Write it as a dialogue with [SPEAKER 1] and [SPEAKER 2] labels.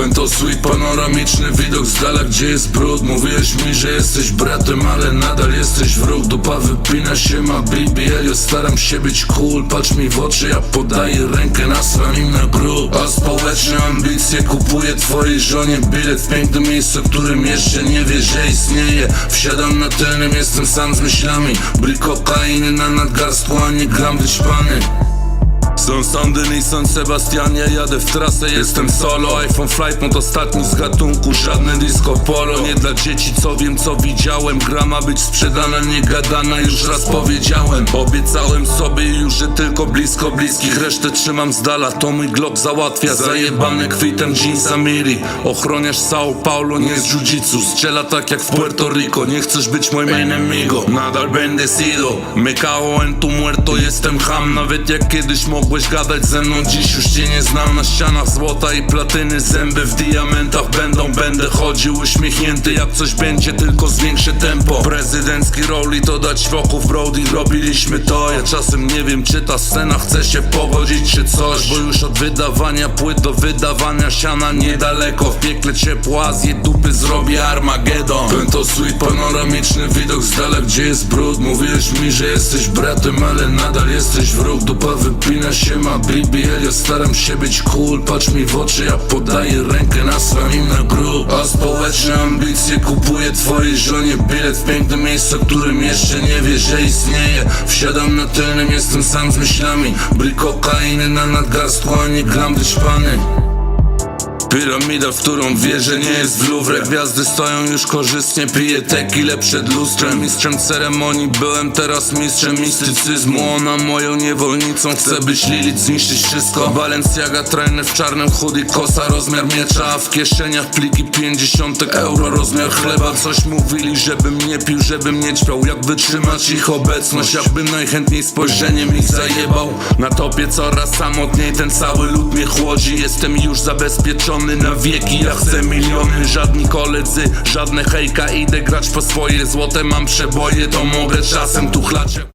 [SPEAKER 1] Pęto sweet, panoramiczny widok z dala, gdzie jest brud. Mówiłeś mi, że jesteś bratem, ale nadal jesteś wróg. Dupa wypina się, ma BBL, staram się być cool. Patrz mi w oczy, ja podaję rękę, nasram im na grób A społeczne ambicje kupuję twojej żonie bilet W piękne miejsce, którym jeszcze nie wie, że istnieje. Wsiadam na tylnym, jestem sam z myślami. Bry kokainy na nadgarstku, a nie gram wyćpany są Sandyn i San Sebastian, ja jadę w trasę, jestem solo iPhone Flight, ostatni z gatunku, żadne disco polo Nie dla dzieci, co wiem, co widziałem. Gra ma być sprzedana, nie gadana, już raz powiedziałem. Obiecałem sobie już, że tylko blisko bliskich Resztę trzymam z dala, to mój glock załatwia Zajebany kwitem jeansa Miri. Ochroniarz Sao Paulo, nie z jiu-jitsu. Strzela tak jak w Puerto Rico, nie chcesz być moim enemigo. Nadal bendecido, me cago en tu muerto Jestem ham, nawet jak kiedyś mogłeś gadać ze mną Dziś już cię nie znam. Na ścianach Złota i platyny, zęby w diamentach będą. Będę chodził uśmiechnięty jak coś będzie Tylko zwiększę tempo. Prezydencki roli to dać wokół Brody. Robiliśmy to, ja czasem nie wiem czy ta scena chce się pogodzić czy coś Bo już od wydawania płyt do wydawania siana niedaleko. W piekle ciepło Azję dupy zrobię Armagedon. Pęto sweet, panoramiczny widok z dala gdzie jest brud? Mówiłeś mi, że jesteś bratem, ale nadal jesteś wróg. Dupa wypina się, ma BBL, ja staram się być cool. Patrz mi w oczy, ja podaję rękę, nasram im na grób A społeczne ambicje kupuję twojej żonie bilet W piękne miejsce, którym jeszcze nie wie, że istnieje. Wsiadam na tylnym, jestem sam z myślami. Bry kokainy na nadgarstku, a nie gram wyćpany Piramida, w którą wierzę, nie jest w Louvre. Gwiazdy stoją już korzystnie, piję tequilę przed lustrem. Mistrzem ceremonii byłem, teraz mistrzem mistycyzmu. Ona moją niewolnicą, chce być Lilith, zniszczyć wszystko. Balenciaga, trener w czarnym hoodie, kosa, rozmiar miecza. W kieszeniach pliki 50 euro, rozmiar chleba. Coś mówili, żebym nie pił, żebym nie ćpał Jak wytrzymać ich obecność, jakbym najchętniej spojrzeniem ich zajebał. Na topie coraz samotniej, ten cały lud mnie chłodzi. Jestem już zabezpieczony na wieki, ja chcę miliony. Żadni koledzy, żadne hejka, idę grać po swoje Złote. Mam przeboje, to mogę czasem tu chlać